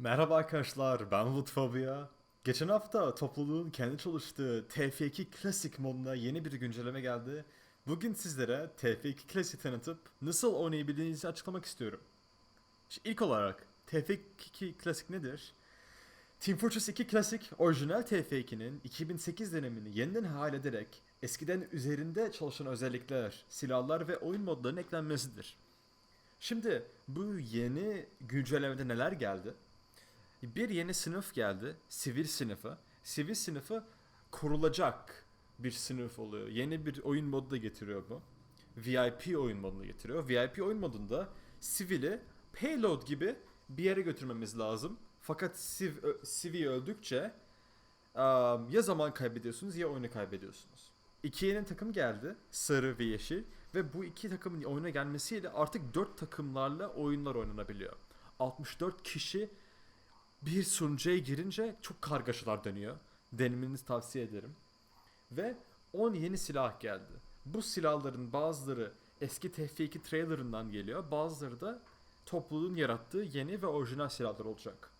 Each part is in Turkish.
Merhaba arkadaşlar, ben Woodphobia. Geçen hafta topluluğun kendi çalıştığı TF2 Classic moduna yeni bir güncelleme geldi. Bugün sizlere TF2 Classic tanıtıp nasıl oynayabildiğinizi açıklamak istiyorum. Şimdi ilk olarak TF2 Classic nedir? Team Fortress 2 Classic, orijinal TF2'nin 2008 dönemini yeniden hal ederek eskiden üzerinde çalışan özellikler, silahlar ve oyun modlarının eklenmesidir. Şimdi bu yeni güncellemede neler geldi? Bir yeni sınıf geldi. Sivil sınıfı. Sivil sınıfı kurulacak bir sınıf oluyor. Yeni bir oyun modu da getiriyor bu. VIP oyun modunu getiriyor. VIP oyun modunda sivili payload gibi bir yere götürmemiz lazım. Fakat siv, sivi öldükçe ya zaman kaybediyorsunuz ya oyunu kaybediyorsunuz. İki yeni takım geldi. Sarı ve yeşil. Ve bu iki takımın oyuna gelmesiyle artık 4 takımlarla oyunlar oynanabiliyor. 64 kişi bir sunucuya girince çok kargaşalar dönüyor. Denemenizi tavsiye ederim. Ve 10 yeni silah geldi. Bu silahların bazıları eski TF2 trailerından geliyor. Bazıları da topluluğun yarattığı yeni ve orijinal silahlar olacak.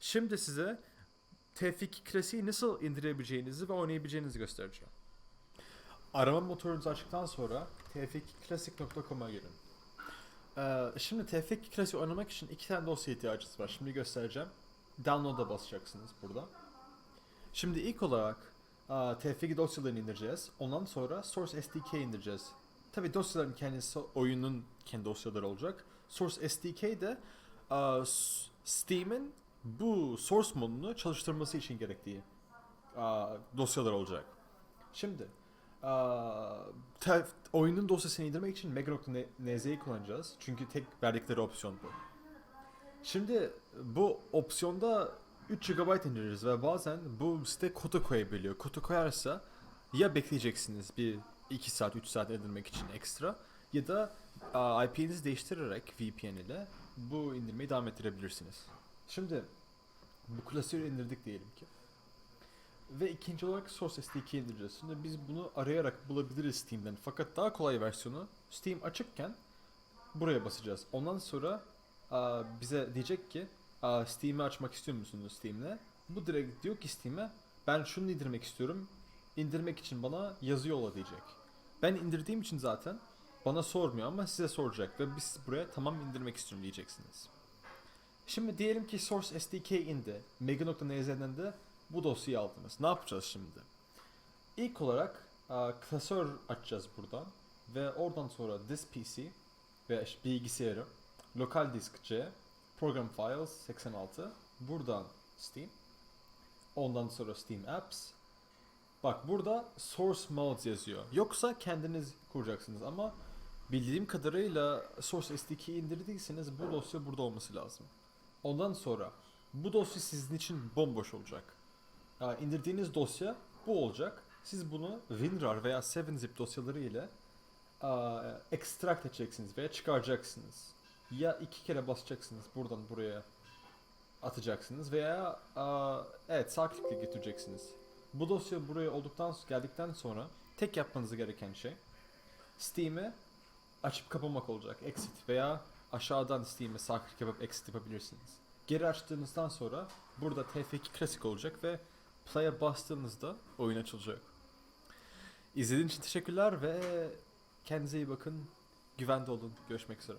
Şimdi size TF2 klasiği nasıl indirebileceğinizi ve oynayabileceğinizi göstereceğim. Arama motorunuzu açtıktan sonra tf2classic.com'a girin. Ee, şimdi TF2 Classic oynamak için iki tane dosya ihtiyacınız var. Şimdi göstereceğim. Download'a basacaksınız burada. Şimdi ilk olarak aa, TF2 dosyalarını indireceğiz. Ondan sonra Source SDK indireceğiz. Tabi dosyaların kendisi oyunun kendi dosyaları olacak. Source SDK de S- Steam'in bu source modunu çalıştırması için gerektiği aa, dosyalar olacak. Şimdi oyunun dosyasını indirmek için Mega.nz'yi kullanacağız. Çünkü tek verdikleri opsiyon bu. Şimdi bu opsiyonda 3 GB indiririz ve bazen bu site kota koyabiliyor. Kota koyarsa ya bekleyeceksiniz bir 2 saat 3 saat indirmek için ekstra ya da IP'nizi değiştirerek VPN ile bu indirmeyi devam ettirebilirsiniz. Şimdi bu klasiği indirdik diyelim ki. Ve ikinci olarak Source SDK indireceğiz. Şimdi biz bunu arayarak bulabiliriz Steam'den. Fakat daha kolay versiyonu Steam açıkken buraya basacağız. Ondan sonra aa, bize diyecek ki Steam'i açmak istiyor musunuz Steam'le? Bu direkt diyor ki Steam'e ben şunu indirmek istiyorum. İndirmek için bana yazı yolla diyecek. Ben indirdiğim için zaten bana sormuyor ama size soracak ve biz buraya tamam indirmek istiyorum diyeceksiniz. Şimdi diyelim ki Source SDK indi. Mega.nz'den de bu dosyayı aldınız. Ne yapacağız şimdi? İlk olarak a, klasör açacağız buradan ve oradan sonra this PC ve işte bilgisayarı lokal disk C program files 86 buradan Steam ondan sonra Steam Apps Bak burada source modes yazıyor. Yoksa kendiniz kuracaksınız ama bildiğim kadarıyla source SDK'yi indirdiyseniz bu dosya burada olması lazım. Ondan sonra bu dosya sizin için bomboş olacak. İndirdiğiniz dosya bu olacak. Siz bunu WinRAR veya 7zip dosyaları ile extract edeceksiniz veya çıkaracaksınız. Ya iki kere basacaksınız buradan buraya atacaksınız veya evet sağ klikle getireceksiniz. Bu dosya buraya olduktan geldikten sonra tek yapmanız gereken şey Steam'i açıp kapamak olacak. Exit veya aşağıdan Steam'e sağ klik yapıp exit yapabilirsiniz. Geri açtığınızdan sonra burada TF2 klasik olacak ve play'e bastığınızda oyun açılacak. İzlediğiniz için teşekkürler ve kendinize iyi bakın. Güvende olun. Görüşmek üzere.